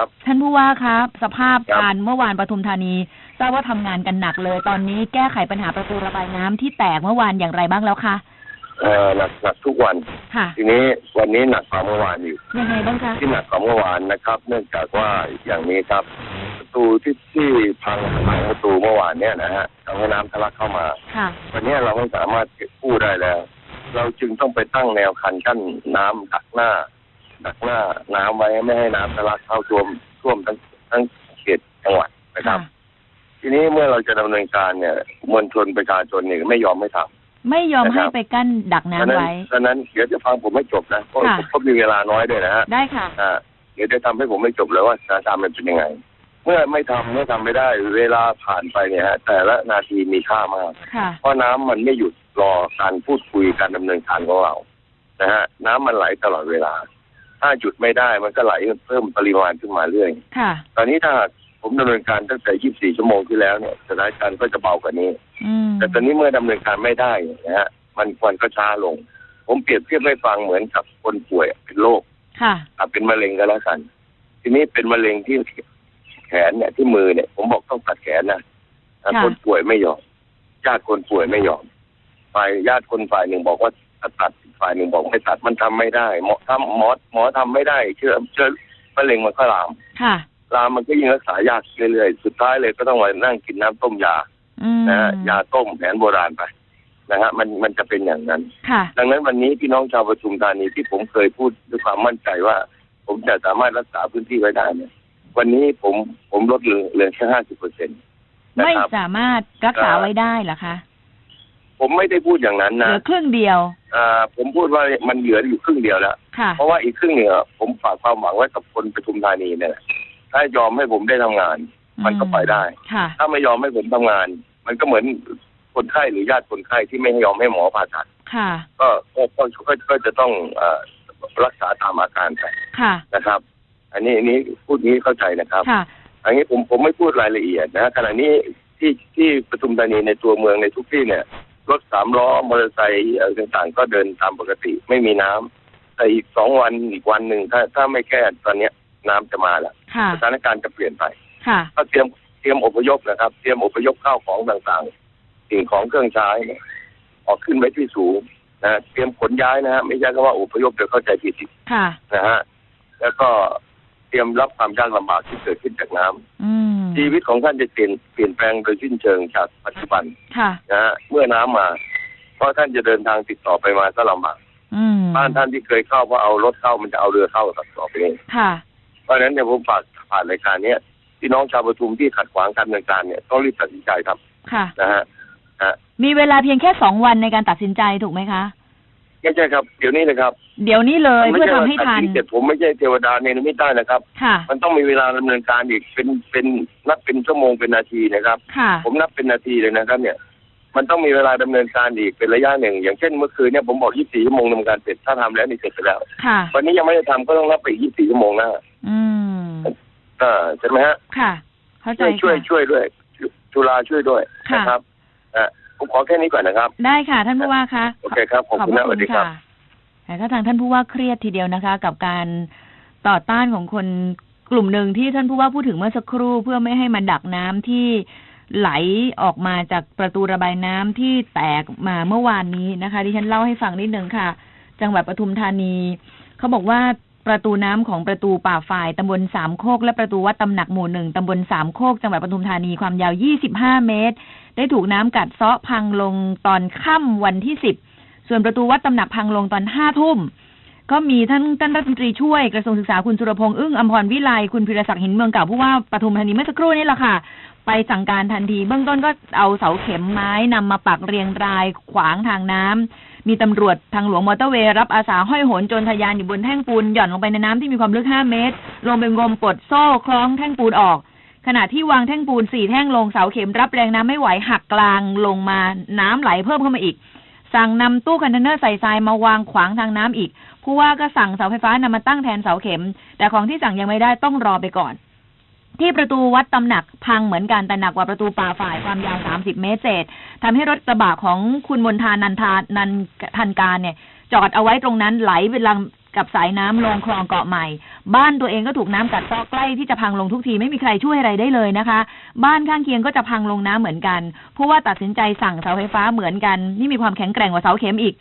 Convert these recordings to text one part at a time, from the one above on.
ครับท่านผู้ว่าครับสภาพครับการเมื่อวานปทุมธานีทราบว่าทำงานกันหนักเลย ตอนนี้แก้ไขปัญหาประตูระบายน้ำที่แตกเมื่อวานอย่างไรบ้างแล้วคะเอ่อหนักหนักทุกวัน ค่ะทีนี้วันนี้หนักกว่าเมื่อวานอยู่ยังไงบ้างคะที่หนักกว่าเมื่อวานนะครับ เนื่องจากว่าอย่างนี้ครับ ประตูที่ที่พังผนังประตูเมื่อวานเนี่ยนะฮะทำให้น้ำทะลักเข้ามา ค่ะวันนี้เราไม่สามารถเก็บกู้ได้แล้ว เราจึงต้องไปตั้งแนวคันกั้นน้ำดักหน้า ดักหน้าน้ำไว้ไม่ให้น้ำทะลักเข้าท่วมท่วมทั้งทั้งเขตจังหวัดนะครับ ทีนี้เมื่อเราจะดำเนินการเนี่ยมวลชนประชาชนเนี่ยไม่ยอมไม่ทำไม่ยอมนะครับให้ไปกั้นดักน้ำฉะนั้นไว้ฉะนั้นเดี๋ยวจะฟังผมไม่จบนะเพราะค่ะผมก็มีเวลาน้อยด้วยนะฮะได้ค่ะอ่าเดี๋ยวจะทำให้ผมไม่จบเลยว่าสถานการณ์มันเป็นยังไง เมื่อไม่ทำเมื่อทำไม่ได้ เวลาผ่านไปเนี่ยฮะแต่ละนาทีมีค่ามากค่ะเพราะน้ำมันไม่หยุดรอการพูดคุยการดำเนินการของเรานะฮะน้ำมันไหลตลอดเวลา ถ้าหยุดไม่ได้มันก็ไหลเพิ่มปริมาณขึ้นมาเรื่อยค่ะ ตอนนี้ถ้าผมดำเนินการตั้งแต่ 24 ชั่วโมงที่แล้วเนี่ยสถานการณ์ก็จะเบากว่านี้อืมแต่ตอนนี้เมื่อดำเนินการไม่ได้นะฮะ มันควรก็ช้าลง ผมเปรียบเทียบให้ฟังเหมือนกับคนป่วยเป็นโรคค่ะอะเป็นมะเร็งก็แล้วกัน ทีนี้เป็นมะเร็งที่แขนเนี่ยที่มือเนี่ย ผมบอกต้องตัดแขนนะแต่ค่ะคนป่วยไม่ยอม ญาติคนป่วยไม่ยอม ฝ่ายญาติคนฝ่ายหนึ่งบอกว่า ตัดอีกฝ่ายหนึ่งบอกไม่ตัดมันทำไม่ได้ หมอทำหมอหมอทำไม่ได้ เชื้อเชื้อมะเร็งมันก็ลามค่ะลามมันก็ยิ่งรักษายากเรื่อยๆสุดท้ายเลยก็ต้องมานั่งกินน้ำต้มยาอืมนะฮะยาต้มแผนโบราณไปนะฮะมันมันจะเป็นอย่างนั้นค่ะดังนั้นวันนี้พี่น้องชาวปทุมธานีที่ผมเคยพูดด้วยความมั่นใจว่า ผมจะสามารถรักษาพื้นที่ไว้ได้เนี่ยวันนี้ผมผมลดเหลือเหลือแค่ห้าสิบเปอร์เซ็นต์นะไม่ครับสามารถรักษาไว้ได้เหรอคะ ผมไม่ได้พูดอย่างนั้นเหลืนะอครึ่งเดียว อ่าผมพูดว่ามันเหลืออยู่ครึ่งเดียวแล้ว ค่ะ เพราะว่าอีกครึ่งเนี่ยผมฝากความหวังไว้กับคนปทุมธานีเนี่ยแหละถ้ายอมให้ผมได้ทำงาน มันก็ไปได้ ค่ะ ถ้าไม่ยอมให้ผมทำงาน มันก็เหมือนคนไข้หรือญาติคนไข้ที่ไม่ยอมให้หมอผ่าตัดค่ะ ก็ก็ก็ก็ก็จะต้องเอ่อรักษาตามอาการไปค่ะ นะครับ อันนี้อันนี้พูดนี้เข้าใจนะครับ ค่ะ อันนี้ผมผมไม่พูดรายละเอียดนะขณะนี้ที่ที่ปทุมธานีในตัวเมืองในทุกที่เนี่ย รถสามล้อมอเตอร์ไซค์อะไรต่างๆ ก็เดินตามปกติไม่มีน้ำแต่อีกสองวันอีกวันหนึ่งถ้าถ้าไม่แก้ตอนเนี้ยน้ำจะมาแล้วค่ะสถานการณ์จะเปลี่ยนไปค่ะก็เตรียมเตรียมอพยพนะครับ เตรียมอพยพข้าวของต่างๆ สิ่งของเครื่องใช้เนี่ยออกขึ้นไว้ที่สูงนะเตรียมขนย้ายนะฮะไม่ใช่คำว่าอพยพเดี๋ยวเข้าใจผิดอีกค่ะนะฮะแล้วก็เตรียมรับความยากลำบากที่เกิดขึ้นจากน้ำอืม ชีวิตของท่านจะเปลี่ยนเปลี่ยนแปลงโดยสิ้นเชิงจากปัจจุบันค่ะ นะฮะเมื่อน้ำมา เพราะท่านจะเดินทางติดต่อไปมาก็ลำบากอืมบ้านท่านที่เคยเข้าเพราะเอารถเข้ามันจะเอาเรือเข้าต่อไปเองค่ะ เพราะฉะนั้นเนี่ยผมฝากผ่านรายการเนี้ยพี่น้องชาวปทุมที่ขัดขวางการดำเนินการเนี่ยต้องรีบตัดสินใจครับค่ะ นะฮะฮะมีเวลาเพียงแค่สองวันในการตัดสินใจถูกไหมคะ ไม่ใช่ครับ เดี๋ยวนี้เลยครับ เดี๋ยวนี้เลยไม่เพื่อใช่ทำว่าให้ตัดทันสินเสร็จผมไม่ใช่เทวดาในนิมิตได้นะครับ ค่ะ มันต้องมีเวลาดำเนินการอีกเป็นเป็นนับเป็นชั่วโมงเป็นนาทีนะครับ ค่ะ ผมนับเป็นนาทีเลยนะครับ เนี่ย มันต้องมีเวลาดำเนินการอีกเป็นระยะหนึ่ง อย่างเช่นเมื่อคืนเนี่ยผมบอก 24 ชั่วโมงดำเนินการเสร็จถ้าทำแล้วนี่เสร็จไปแล้ว ค่ะ วันนี้ยังไม่ได้ทำก็ต้องนับไปอีก24 ชั่วโมงหน้าอืมอ่าใช่ไหมฮะ ค่ะ เข้าใจช่วยช่วยค่ะช่วยด้วยจุจุฬาช่วยด้วยค่ะนะครับอ่า ผมขอแค่นี้ก่อนนะครับ ได้ค่ะ ท่านผู้ว่าคะโอเคครับขอบคุณนะสวัสดีครับแต่ถ้าทางท่านผู้ว่าเครียดทีเดียวนะคะ กับการต่อต้านของคนกลุ่มหนึ่งที่ท่านผู้ว่าพูดถึงเมื่อสักครู่เพื่อไม่ให้มันดักน้ำที่ไหลออกมาจากประตูระบายน้ำที่แตกมาเมื่อวานนี้นะคะดิฉันเล่าให้ฟังนิดนึงค่ะ จังหวัดปทุมธานี เขาบอกว่า ประตูน้ำของประตูป่าฝ่ายตำบลสามโคก และประตูวัดตำหนักหมู่หนึ่งตำบลสามโคก จังหวัดปทุมธานีความยาว 25 เมตร ได้ถูกน้ำกัดเซาะพังลงตอนค่ำวันที่ 10 ส่วนประตูวัดตำหนักพังลงตอนห้าทุ่มก็มีท่านท่านรัฐมนตรีช่วยกระทรวงศึกษาคุณสุรพงษ์อึ้งอมพรวิไลคุณพิรศักดิ์หินเมืองเก่าผู้ว่าปทุมธานีเมื่อสักครู่นี่แหละค่ะ ไปสั่งการทันที เบื้องต้นก็เอาเสาเข็มไม้นำมาปักเรียงรายขวางทางน้ำ มีตำรวจทางหลวงมอเตอร์เวย์รับอาสาห้อยโหนโจรทะยานอยู่บนแท่งปูนหย่อนลงไปในน้ำที่มีความลึก 5 เมตร ลงไปงมปลดโซ่คล้องแท่งปูนออก ขณะที่วางแท่งปูนสี่แท่งลงเสาเข็มรับแรงน้ำไม่ไหวหักกลางลงมาน้ำไหลเพิ่มเข้ามาอีก สั่งนำตู้คอนเทนเนอร์ใส่ทรายมาวางขวางทางน้ำอีกผู้ว่าก็สั่งเสาไฟฟ้านำมาตั้งแทนเสาเข็ม แต่ของที่สั่งยังไม่ได้ต้องรอไปก่อน ที่ประตูวัดตำหนักพังเหมือนกันแต่หนักกว่าประตูป่าฝ่ายความยาว 30 เมตรเศษทำให้รถกระบะของคุณมนทานันทานันทันการเนี่ย จอดเอาไว้ตรงนั้นไหลไปลำกับสายน้ำลงคลองเกาะใหม่ บ้านตัวเองก็ถูกน้ำกัดเซาะใกล้ที่จะพังลงทุกทีไม่มีใครช่วยอะไรได้เลยนะคะ บ้านข้างเคียงก็จะพังลงน้ำเหมือนกันผู้ว่าตัดสินใจสั่งเสาไฟฟ้าเหมือนกัน นี่มีความแข็งแกร่งกว่าเสาเข็มอีก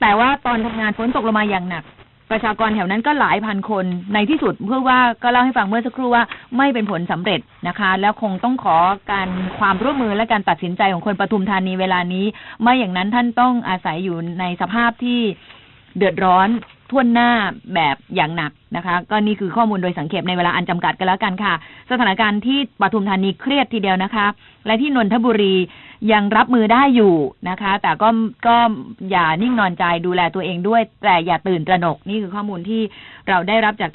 แต่ว่าตอนทำงานฝนตกลงมาอย่างหนัก ประชากรแถวนั้นก็หลายพันคน ในที่สุดเพื่อว่าก็เล่าให้ฟังเมื่อสักครู่ว่าไม่เป็นผลสำเร็จนะคะ แล้วคงต้องขอการความร่วมมือและการตัดสินใจของคนปทุมธานีเวลานี้ ไม่อย่างนั้นท่านต้องอาศัยอยู่ในสภาพที่เดือดร้อน ท่วนหน้าแบบอย่างหนักนะคะ ก็นี่คือข้อมูลโดยสังเขปในเวลาอันจำกัดกันแล้วกันค่ะ สถานการณ์ที่ปทุมธานีเครียดทีเดียวนะคะ และที่นนทบุรียังรับมือได้อยู่นะคะ แต่ก็ก็อย่านิ่งนอนใจดูแลตัวเองด้วย แต่อย่าตื่นตระหนกนี่คือข้อมูลที่เราได้รับจาก